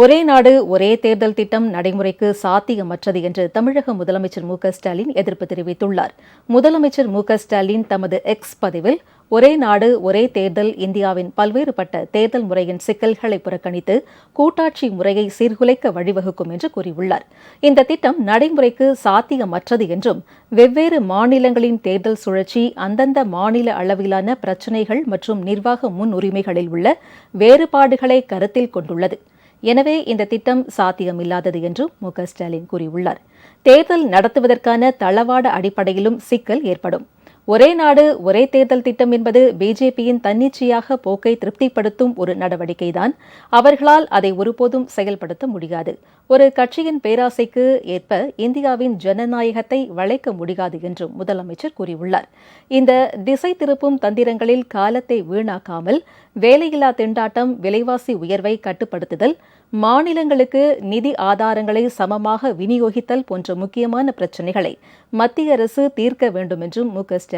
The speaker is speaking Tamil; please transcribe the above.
ஒரே நாடு ஒரே தேர்தல் திட்டம் நடைமுறைக்கு சாத்தியமற்றது என்று தமிழக முதலமைச்சர் மு ஸ்டாலின் எதிர்ப்பு தெரிவித்துள்ளார். முதலமைச்சர் மு ஸ்டாலின் தமது எக்ஸ் பதிவில் ஒரே நாடு ஒரே தேர்தல் இந்தியாவின் பல்வேறுபட்ட தேர்தல் முறையின் சிக்கல்களை புறக்கணித்து கூட்டாட்சி முறையை சீர்குலைக்க வழிவகுக்கும் என்று கூறியுள்ளார். இந்த திட்டம் நடைமுறைக்கு சாத்தியமற்றது என்றும் வெவ்வேறு மாநிலங்களின் தேர்தல் சுழற்சி அந்தந்த மாநில அளவிலான பிரச்சினைகள் மற்றும் நிர்வாக முன்னுரிமைகளில் உள்ள வேறுபாடுகளை கருத்தில் கொண்டுள்ளது. எனவே இந்த திட்டம் சாத்தியமில்லாதது என்று மு ஸ்டாலின் கூறியுள்ளார். தேர்தல் நடத்துவதற்கான தளவாட அடிப்படையிலும் சிக்கல் ஏற்படும். ஒரே நாடு ஒரே தேர்தல் திட்டம் என்பது பிஜேபியின் தன்னிச்சையாக போக்கை திருப்திப்படுத்தும் ஒரு நடவடிக்கைதான். அவர்களால் அதை ஒருபோதும் செயல்படுத்த முடியாது. ஒரு கட்சியின் பேராசைக்கு ஏற்ப இந்தியாவின் ஜனநாயகத்தை வளைக்க முடியாது என்றும் முதலமைச்சர் கூறியுள்ளார். இந்த திசை திருப்பும் தந்திரங்களில் காலத்தை வீணாக்காமல் வேலையில்லா திண்டாட்டம் விலைவாசி உயர்வை கட்டுப்படுத்துதல் மாநிலங்களுக்கு நிதி ஆதாரங்களை சமமாக விநியோகித்தல் போன்ற முக்கியமான பிரச்சினைகளை மத்திய அரசு தீர்க்க வேண்டும் என்றும் மு க ஸ்டாலின்